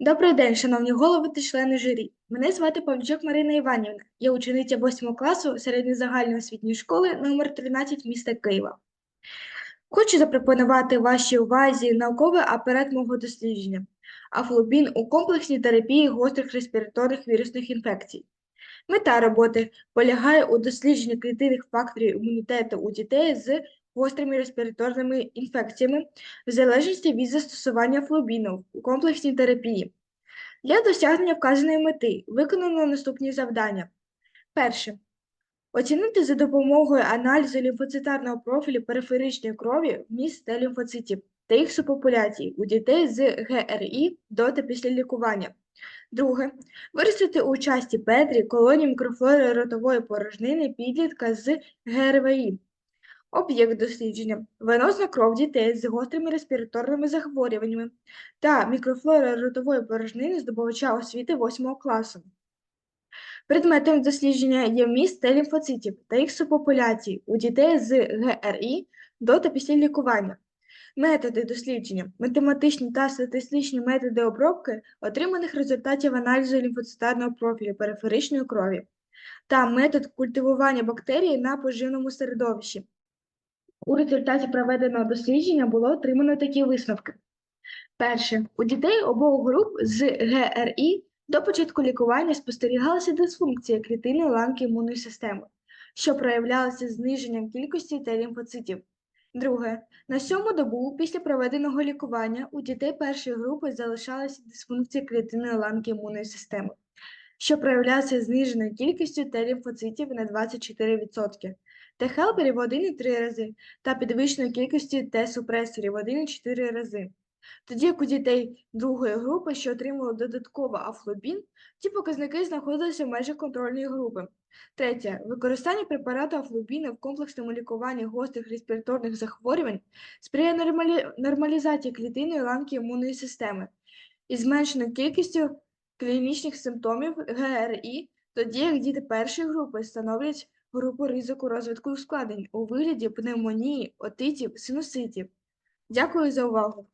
Добрий день, шановні голови та члени журі. Мене звати Павлючок Марина Іванівна. Я учениця 8 класу середньозагальної освітньої школи номер 13 міста Києва. Хочу запропонувати вашій увазі науковий апарат мого дослідження афлобін у комплексній терапії гострих респіраторних вірусних інфекцій. Мета роботи полягає у дослідженні клітинних факторів імунітету у дітей з гострими респіраторними інфекціями в залежності від застосування флобіну у комплексній терапії. Для досягнення вказаної мети виконано наступні завдання. Перше. Оцінити за допомогою аналізу лімфоцитарного профілю периферичної крові вміст Т лімфоцитів та їх субпопуляцій у дітей з ГРІ до та після лікування. Друге. Виростити у часті Петрі колонії мікрофлори ротової порожнини підлітка з ГРВІ. Об'єкт дослідження венозна кров дітей з гострими респіраторними захворюваннями та мікрофлора ротової порожнини здобувача освіти 8 класу. Предметом дослідження є вміст Т лімфоцитів та їх субпопуляцій у дітей з ГРІ до та після лікування. Методи дослідження, математичні та статистичні методи обробки отриманих результатів аналізу лімфоцитарного профілю периферичної крові та метод культивування бактерій на поживному середовищі. У результаті проведеного дослідження було отримано такі висновки. Перше, у дітей обох груп з ГРІ до початку лікування спостерігалася дисфункція клітини ланки імунної системи, що проявлялася зниженням кількості Т лімфоцитів. Друге, на сьому добу після проведеного лікування у дітей першої групи залишалася дисфункція клітини ланки імунної системи, що проявлялася зниженою кількістю Т лімфоцитів на 24%, Т-хелперів в 1,3 рази та підвищеною кількістю Т-супресорів в 1,4 рази. Тоді як у дітей другої групи, що отримали додатково афлобін, ці показники знаходилися в межах контрольної групи. Третє. Використання препарату афлобіна в комплексному лікуванні гострих респіраторних захворювань сприяє нормалі... нормалізації клітинної ланки імунної системи і зменшеною кількістю клінічних симптомів ГРІ, тоді як діти першої групи становлять групу ризику розвитку ускладнень у вигляді пневмонії, отитів, синуситів. Дякую за увагу.